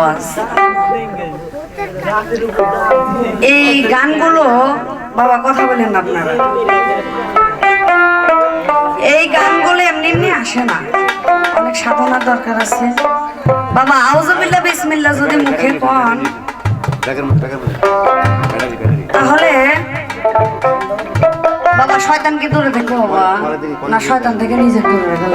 আওয়াজ এই গানগুলো বাবা কথা বলেন আপনারা। এই গানগুলো এমনি এমনি আসে না। অনেক সাধনার দরকার আছে। বাবা আউজবিল্লা বিসমিল্লা যদি মুখে কন। তাহলে বাবা, শয়তানকে দূরে দেখো বাবা। না, শয়তান থেকে নিজের দূরে রেখে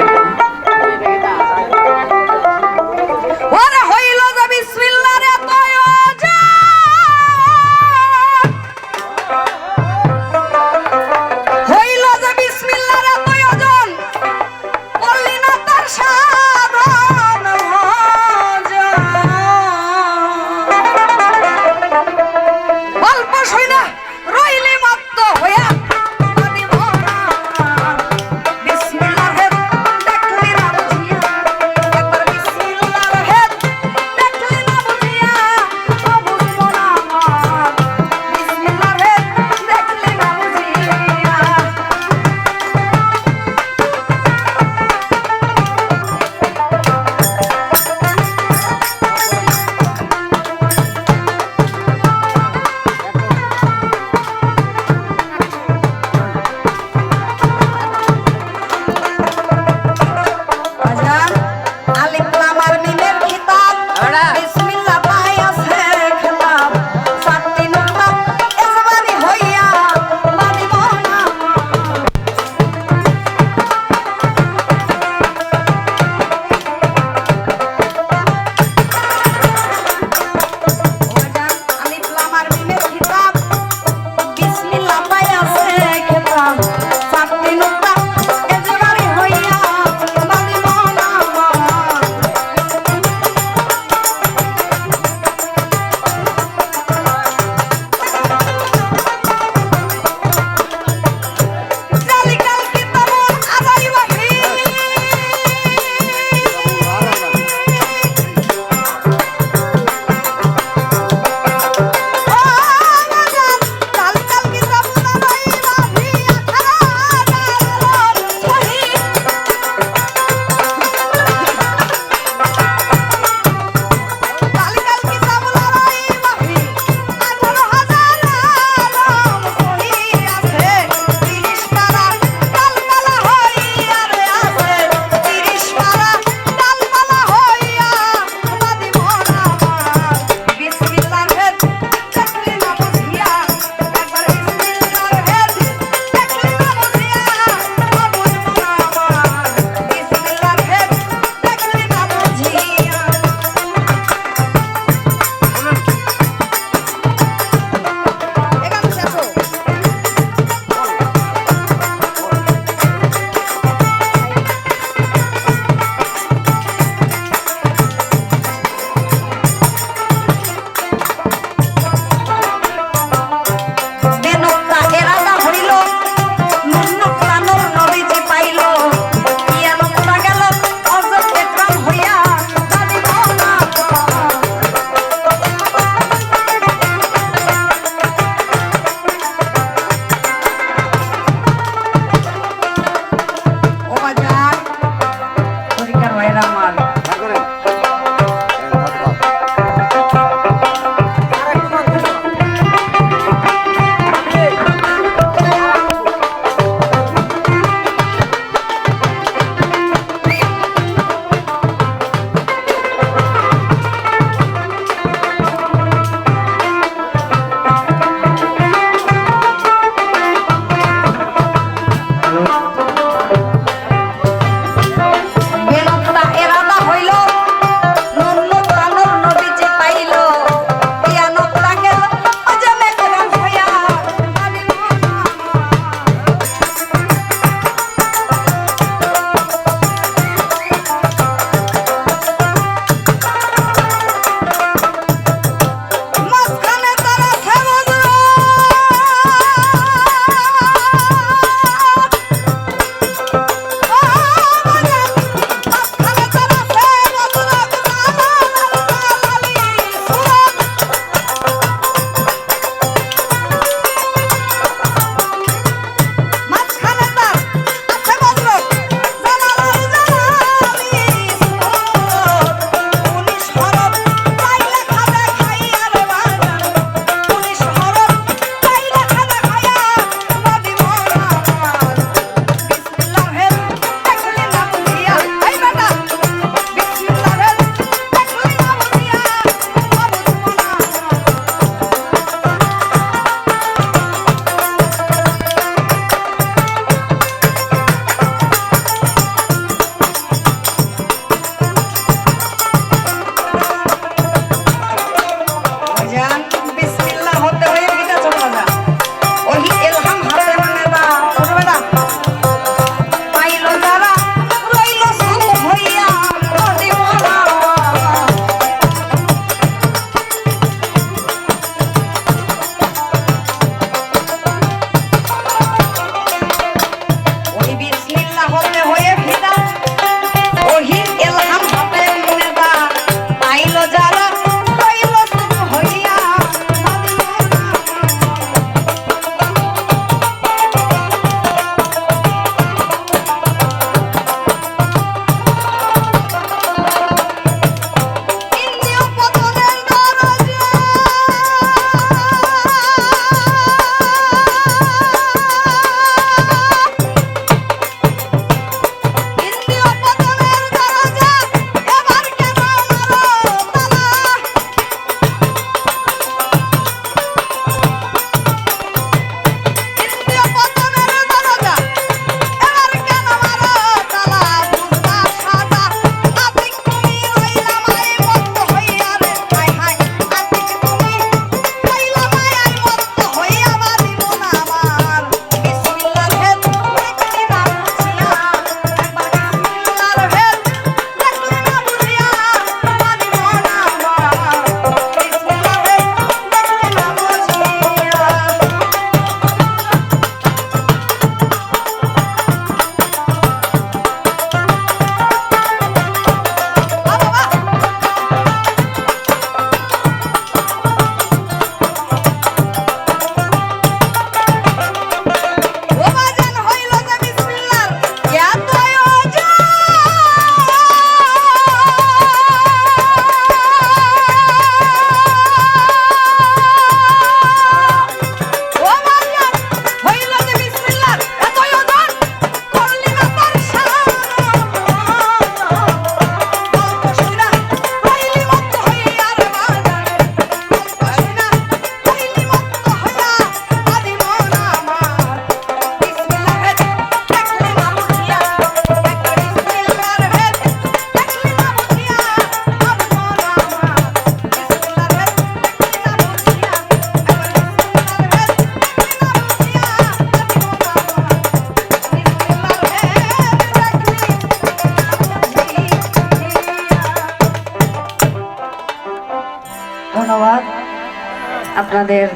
আপনাদের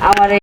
আমার এই